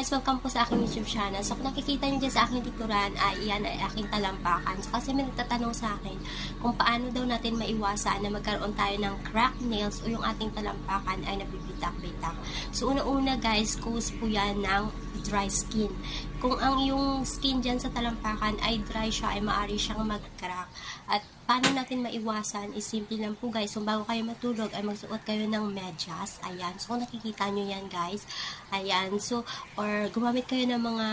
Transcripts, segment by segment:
guys, welcome po sa aking YouTube channel. So kung nakikita nyo dyan sa aking likuran, ay iyan ay aking talampakan. So kasi may nagtatanong sa akin kung paano daw natin maiwasan na magkaroon tayo ng cracked nails o yung ating talampakan ay nabibitak-bitak. So una-una guys, cause po yan ng dry skin. Kung ang yung skin dyan sa talampakan ay dry siya, ay maaari siyang mag-crack. At paano natin maiwasan is simple lang po guys. Kung bago kayo matulog ay magsuot kayo ng medyas. Ayan. So kung nakikita nyo yan guys. Ayan. So, or gumamit kayo ng mga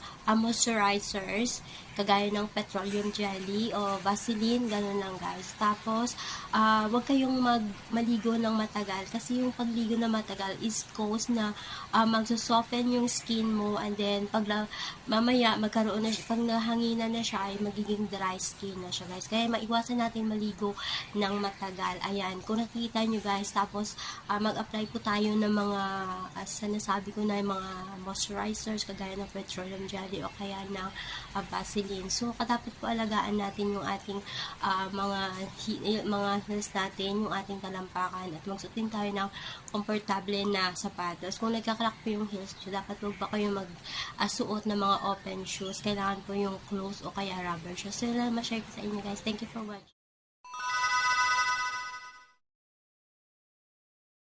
uh, moisturizers kagaya ng petroleum jelly o Vaseline, ganun lang guys. Tapos, uh, wag kayong mag maligo ng matagal kasi yung pagligo na matagal is cause na uh, magsusoften yung skin mo and then pag mamaya magkaroon na pag nahanginan na siya ay magiging dry skin na siya guys. Kaya maiwasan natin maligo ng matagal. Ayan, kung nakikita nyo guys, tapos uh, mag-apply po tayo ng mga uh, nasabi ko na yung mga moisturizers kagaya ng petroleum jelly o kaya ng uh, Vaseline Vaseline. So, kadapat po alagaan natin yung ating uh, mga mga heels natin, yung ating talampakan at magsutin tayo ng komportable na sapatos. Kung nagka-crack po yung heels nyo, dapat po ba kayo mag-suot uh, ng mga open shoes. Kailangan po yung close o kaya rubber shoes. So, yun lang ma-share ko sa inyo guys. Thank you for watching.